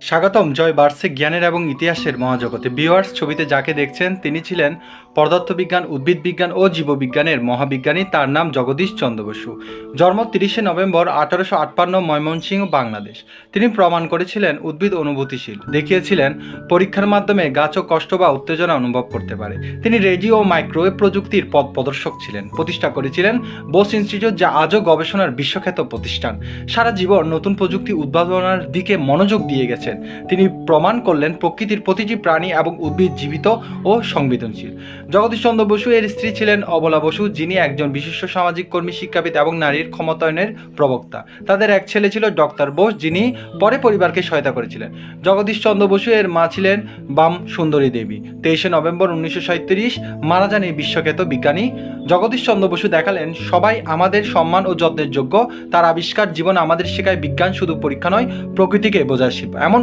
স্বাগতম জয় বার্ষিক জ্ঞানের এবং ইতিহাসের মহাজগতে। বিওয়ার্স ছবিতে যাকে দেখছেন তিনি ছিলেন পদার্থবিজ্ঞান উদ্ভিদ বিজ্ঞান ও জীববিজ্ঞানের মহাবিজ্ঞানী তার নাম জগদীশ চন্দ্র বসু। জন্ম তিরিশে নভেম্বর আঠারোশো আটপান্ন ময়মনসিংহ, বাংলাদেশ। তিনি প্রমাণ করেছিলেন উদ্ভিদ অনুভূতিশীল। দেখিয়েছিলেন, পরীক্ষার মাধ্যমে গাছও কষ্ট বা উত্তেজনা অনুভব করতে পারে। তিনি রেডিও ও মাইক্রোওয়েভ প্রযুক্তির পথ প্রদর্শক ছিলেন। প্রতিষ্ঠা করেছিলেন বোস ইনস্টিটিউট, যা আজও গবেষণার বিশ্বখ্যাত প্রতিষ্ঠান। সারা জীবন নতুন প্রযুক্তি উদ্ভাবনার দিকে মনোযোগ দিয়ে গেছেন। তিনি প্রমাণ করলেন প্রকৃতির প্রতিটি প্রাণী এবং উদ্ভিদ জীবিত ও সংবেদনশীল। জগদীশ চন্দ্র বসু এর স্ত্রী ছিলেন অবলা বসু, যিনি একজন বিশিষ্ট সামাজিক কর্মী, শিক্ষাবিদ এবং নারীর ক্ষমতায়নের প্রবক্তা। তাদের এক ছেলে ছিল ডক্টর বোস, যিনি পরে পরিবারকে সহায়তা করেছিলেন। জগদীশ চন্দ্র বসু এর মা ছিলেন বাম সুন্দরী দেবী। তেইশে নভেম্বর উনিশশো মারা যান এই বিশ্বখ্যাত বিজ্ঞানী। জগদীশ চন্দ্র বসু দেখালেন, সবাই আমাদের সম্মান ও যত্নের যোগ্য। তার আবিষ্কার জীবন আমাদের শেখায় বিজ্ঞান শুধু পরীক্ষা নয়, প্রকৃতিকে বোঝার শিল্প এমন